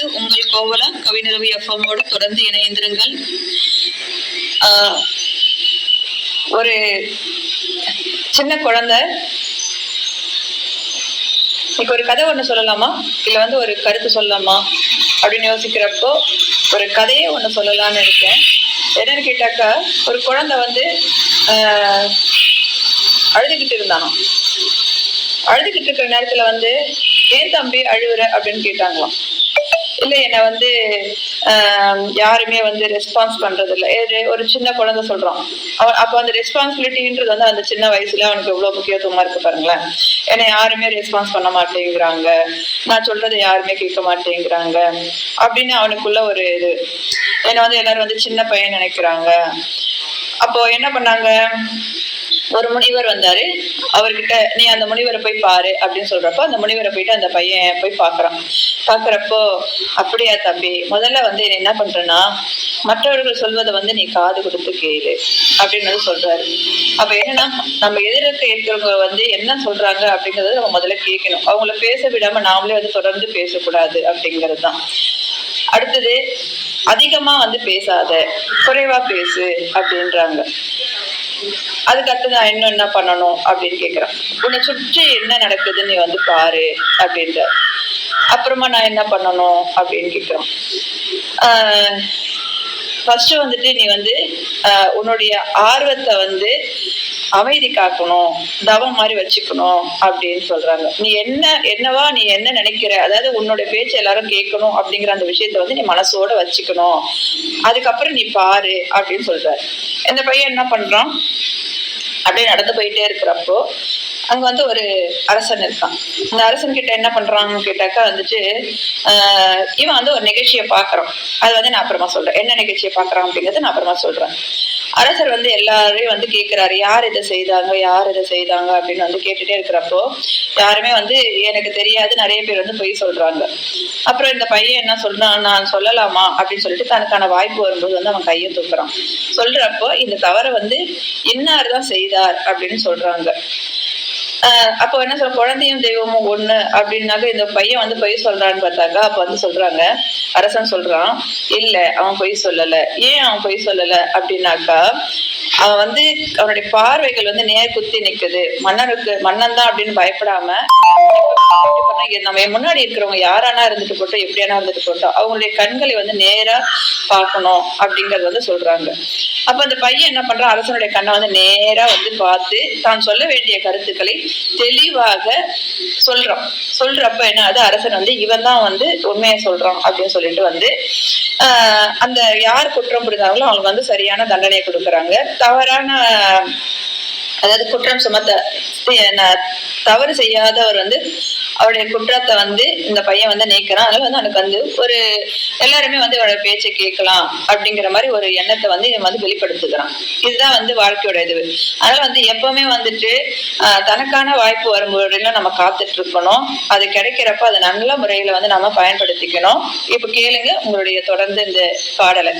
இது உங்கள் கோவலா கவிநிலவு எஃப்எம்மோடு தொடர்ந்து இணைந்திருங்கள். ஒரு சின்ன குழந்தை. இன்னைக்கு ஒரு கதை ஒன்று சொல்லலாமா? இல்லை வந்து ஒரு கருத்து சொல்லலாமா? அப்படின்னு யோசிக்கிறப்போ ஒரு கதையே ஒன்று சொல்லலான்னு இருக்கேன். என்னன்னு கேட்டாக்கா ஒரு குழந்தை வந்து அழுதுகிட்டு இருந்தானோ? அழுதுகிட்டு இருக்கிற நேரத்தில் வந்து ஏன் தம்பி அழுவுற? அப்படின்னு கேட்டாங்களாம். இல்ல என்னை வந்து யாருமே வந்து ரெஸ்பான்ஸ் பண்றது இல்ல ஏது ஒரு சின்ன குழந்தை சொல்றான். அவன் அப்ப அந்த ரெஸ்பான்சிபிலிட்டின்றது வந்து அந்த சின்ன வயசுல அவனுக்கு எவ்வளவு முக்கியத்துவமா இருக்கு பாருங்களேன். என்னை யாருமே ரெஸ்பான்ஸ் பண்ண மாட்டேங்கிறாங்க. நான் சொல்றதை யாருமே கேட்க மாட்டேங்கிறாங்க. அப்படின்னு அவனுக்குள்ள ஒரு இது. என்னை வந்து எல்லாரும் வந்து சின்ன பையன் நினைக்கிறாங்க. அப்போ என்ன பண்ணாங்க? ஒரு முனிவர் வந்தாரு. அவர்கிட்ட நீ அந்த முனிவரை போய் பாரு அப்படின்னு சொல்றப்போ அந்த முனிவரை போயிட்டு அந்த பையன் போய் பாக்குறான். பாக்குறப்போ அப்படியா தம்பி முதல்ல வந்து என்ன பண்றேன்னா மற்றவர்கள் சொல்வதை வந்து நீ காது கொடுத்து கேளு அப்படின்னு சொல்றாரு. அப்ப என்னன்னா நம்ம எதிர்க்க இருக்கிறவங்க வந்து என்ன சொல்றாங்க அப்படிங்கறத நம்ம முதல்ல கேட்கணும் அவங்கள பேச விடாம நாமளே வந்து தொடர்ந்து பேசக்கூடாது அப்படிங்கிறது தான். அடுத்தது அதிகமா வந்து பேசாத குறைவா பேசு அப்படின்றாங்க. அதுக்கடுத்து நான் இன்னும் என்ன பண்ணணும் அப்படின்னு கேட்குறேன் உன்னை சுற்றி என்ன நடக்குதுன்னு நீ வந்து பாரு அப்படின்ற அப்புறமா நான் என்ன பண்ணணும் அப்படின்னு கேக்குறான். ஃபர்ஸ்ட் வந்துட்டு நீ வந்து உன்னுடைய ஆர்வத்தை வந்து அமைதி காக்கணும் தவம் மாதிரி வச்சுக்கணும் அப்படின்னு சொல்றாங்க. நீ என்ன என்னவா நீ என்ன நினைக்கிற? அதாவது உன்னோட பேச்சு எல்லாரும் கேட்கணும் அப்படிங்கிற அந்த விஷயத்த வந்து நீ மனசோட வச்சுக்கணும். அதுக்கப்புறம் நீ பாரு அப்படின்னு சொல்றாரு. இந்த பையன் என்ன பண்றான்? அப்படியே நடந்து போயிட்டே இருக்கிறப்போ அங்க வந்து ஒரு அரசன் இருக்கான். அந்த அரசன் கிட்ட என்ன பண்றான்னு கேட்டாக்கா வந்துட்டு இவன் வந்து ஒரு நிகழ்ச்சியை பாக்குறான் அது வந்து நான் அப்புறமா சொல்றேன். என்ன நிகழ்ச்சியை பாக்குறான் அப்படிங்கறத நான் அப்புறமா சொல்றேன். அரசர் வந்து எல்லாரையும் வந்து கேட்கிறாரு யார் இதை செய்தாங்க? யார் இதை செய்தாங்க? அப்படின்னு வந்து கேட்டுட்டே இருக்கிறப்போ யாருமே வந்து எனக்கு தெரியாது நிறைய பேர் வந்து பொய் சொல்றாங்க. அப்புறம் இந்த பையன் என்ன சொல்றான்? நான் சொல்லலாமா? அப்படின்னு சொல்லிட்டு தனக்கான வாய்ப்பு வரும்போது வந்து அவன் கையை தூக்குறான். சொல்றப்போ இந்த தவறை வந்து இன்னார் தான் செய்தார் அப்படின்னு சொல்றாங்க. ஆஹ் அப்போ என்ன சொல்ற குழந்தையும் தெய்வமும் ஒண்ணு அப்படின்னாக்க இந்த பையன் வந்து பொய் சொல்றான்னு பார்த்தாக்கா அப்ப வந்து சொல்றாங்க. அரசன் சொல்றான் இல்ல அவன் பொய் சொல்லல. ஏன் அவன் பொய் சொல்லல அப்படின்னாக்கா அவன் வந்து அவனுடைய பார்வைகள் வந்து நேர் குத்தி நிக்குது. மன்னருக்கு மன்னன் தான் அப்படின்னு பயப்படாம நம்ம முன்னாடி இருக்கிறவங்க யாரானா இருந்துட்டு போட்டோம் எப்படியானா இருந்துட்டு போட்டோம். அவங்களுடைய கண்களை வந்து நேரா பார்க்கணும் அப்படிங்கறது வந்து சொல்றாங்க. அப்ப அந்த பையன் என்ன பண்றான்? அரசனுடைய கண்ணை வந்து நேரா வந்து பார்த்து தான் சொல்ல வேண்டிய கருத்துக்களை தெளிவாக சொல்றான். சொல்றப்ப என்ன அது அரசன் வந்து இவன் தான் வந்து உண்மையை சொல்றான் அப்படின்னு சொல்லிட்டு வந்து அந்த யார் குற்றம் புரிந்தாங்களோ அவங்களுக்கு வந்து சரியான தண்டனையை கொடுக்குறாங்க. தவறான அதாவது குற்றம் சுமத்த தவறு செய்யாதவர் வந்து அவருடைய குற்றத்தை வந்து இந்த பையன் வந்து நீக்கிறான். அதனால வந்து அவனுக்கு வந்து ஒரு எல்லாருமே வந்து அவரோட பேச்சை கேட்கலாம் அப்படிங்கிற மாதிரி ஒரு எண்ணத்தை வந்து இவன் வந்து வெளிப்படுத்துகிறான். இதுதான் வந்து வாழ்க்கையோட இது. அதனால வந்து எப்பவுமே வந்துட்டு தனக்கான வாய்ப்பு வரும்போதெல்லாம் நம்ம காத்துட்டு இருக்கணும் அது கிடைக்கிறப்ப அதை நல்ல முறையில வந்து நம்ம பயன்படுத்திக்கணும். இப்ப கேளுங்க உங்களுடைய தொடர்ந்து இந்த பாடலை.